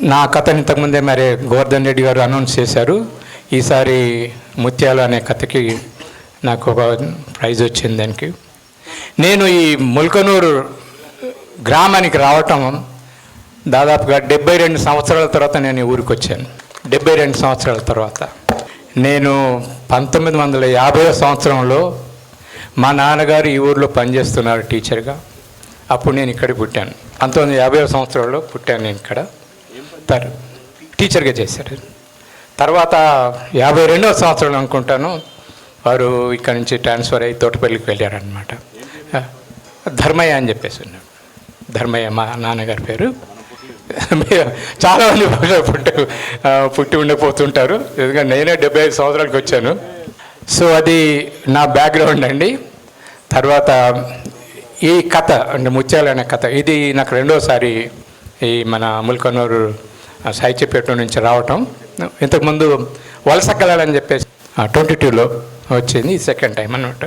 నా కథ ఇంతకుముందే మరి గోవర్ధన్ రెడ్డి గారు అనౌన్స్ చేశారు. ఈసారి ముత్యాలు అనే కథకి నాకు ఒక ప్రైజ్ వచ్చింది దానికి. నేను ఈ ముల్కనూరు గ్రామానికి రావటం దాదాపుగా డెబ్బై రెండు సంవత్సరాల తర్వాత నేను ఊరికి వచ్చాను. డెబ్బై రెండు సంవత్సరాల తర్వాత. నేను పంతొమ్మిది వందల యాభై సంవత్సరంలో మా నాన్నగారు ఈ ఊర్లో పనిచేస్తున్నారు టీచర్గా. అప్పుడు నేను ఇక్కడ పుట్టాను. పంతొమ్మిది యాభై సంవత్సరంలో పుట్టాను నేను ఇక్కడ. తర్ టీచర్గా చేశారు. తర్వాత యాభై రెండవ సంవత్సరం అనుకుంటాను వారు ఇక్కడ నుంచి ట్రాన్స్ఫర్ అయ్యి తోటపల్లికి వెళ్ళారనమాట ధర్మయ్య అని చెప్పేసి ఉన్నాడు. ధర్మయ్య మా నాన్నగారి పేరు. చాలా మంది పుట్టి పుట్టి ఉండిపోతుంటారు. ఎందుకంటే నేనే డెబ్బై ఐదు సంవత్సరాలకు వచ్చాను. సో అది నా బ్యాక్గ్రౌండ్ అండి. తర్వాత ఈ కథ అంటే ముత్యాలు అనే కథ ఇది నాకు రెండోసారి ఈ మన ముల్కనూరు సాహిత్యపేట నుంచి రావటం. ఇంతకుముందు వలస కళలని చెప్పేసి ట్వంటీ టూలో వచ్చింది ఈ సెకండ్ టైం అన్నమాట.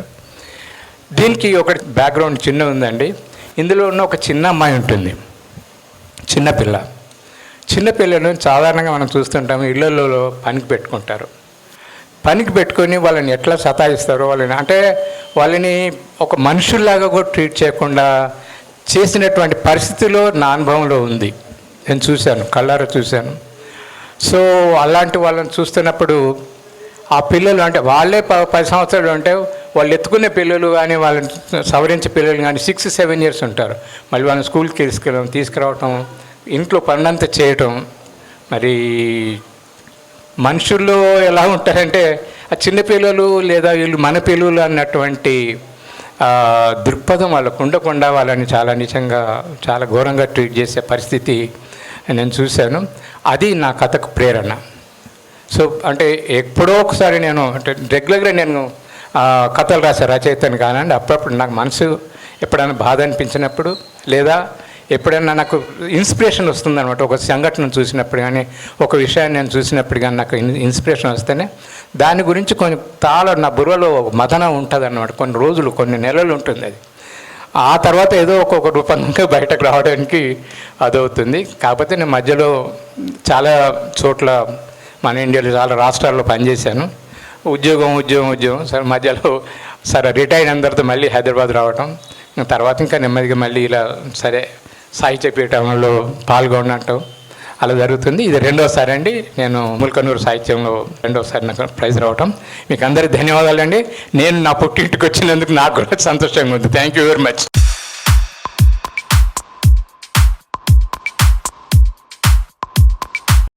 దీనికి ఒక బ్యాక్గ్రౌండ్ చిన్న ఉందండి. ఇందులో ఉన్న ఒక చిన్న అమ్మాయి ఉంటుంది. చిన్నపిల్ల చిన్నపిల్లను సాధారణంగా మనం చూస్తుంటాము ఇళ్ళల్లో పనికి పెట్టుకుంటారు. పనికి పెట్టుకొని వాళ్ళని ఎట్లా సతాయిస్తారో వాళ్ళని అంటే వాళ్ళని ఒక మనుషుల్లాగా కూడా ట్రీట్ చేయకుండా చేసినటువంటి పరిస్థితిలో నా అనుభవంలో ఉంది. నేను చూశాను కళ్ళారా చూశాను. సో అలాంటి వాళ్ళని చూస్తున్నప్పుడు ఆ పిల్లలు అంటే వాళ్ళే ప పది సంవత్సరాలు ఉంటే వాళ్ళు ఎత్తుకునే పిల్లలు కానీ వాళ్ళని సవరించే పిల్లలు కానీ సిక్స్ సెవెన్ ఇయర్స్ ఉంటారు. మళ్ళీ వాళ్ళని స్కూల్కి తీసుకెళ్ళడం తీసుకురావటం ఇంట్లో పనంతా చేయటం. మరి మనుషుల్లో ఎలా ఉంటారంటే ఆ చిన్న పిల్లలు లేదా వీళ్ళు మన పిల్లలు అన్నటువంటి దృక్పథం వాళ్ళకు ఉండకుండా వాళ్ళని చాలా నిజంగా చాలా ఘోరంగా ట్రీట్ చేసే పరిస్థితి నేను చూశాను. అది నా కథకు ప్రేరణ. సో అంటే ఎప్పుడో ఒకసారి నేను అంటే రెగ్యులర్గా నేను కథలు రాసే రచయితను కానండి. అప్పుడప్పుడు నాకు మనసు ఎప్పుడైనా బాధ అనిపించినప్పుడు లేదా ఎప్పుడైనా నాకు ఇన్స్పిరేషన్ వస్తుందన్నమాట. ఒక సంఘటన చూసినప్పుడు కానీ ఒక విషయాన్ని నేను చూసినప్పుడు కానీ నాకు ఇన్స్పిరేషన్ వస్తేనే దాని గురించి కొన్ని తాళ నా బుర్రలో ఒక మదన ఉంటుంది అన్నమాట కొన్ని రోజులు కొన్ని నెలలు ఉంటుంది అది. ఆ తర్వాత ఏదో ఒక్కొక్క రూపంగా బయటకు రావడానికి అదవుతుంది. కాకపోతే నేను మధ్యలో చాలా చోట్ల మన ఇండియాలో చాలా రాష్ట్రాల్లో పనిచేశాను. ఉద్యోగం ఉద్యోగం ఉద్యోగం. సరే మధ్యలో సరే రిటైర్ అయిన తర్వాత మళ్ళీ హైదరాబాద్ రావటం. తర్వాత ఇంకా నెమ్మదిగా మళ్ళీ ఇలా సరే సాహిత్య పీఠంలో పాల్గొనటం అలా జరుగుతుంది. ఇది రెండోసారి అండి. నేను ముల్కనూరు సాహిత్యంలో రెండోసారి నాకు ప్రైజ్ రావటం. మీకు అందరికీ ధన్యవాదాలండి. నేను నా పుట్టింటికి వచ్చినందుకు నాకు కూడా సంతోషంగా ఉంది. Thank you very much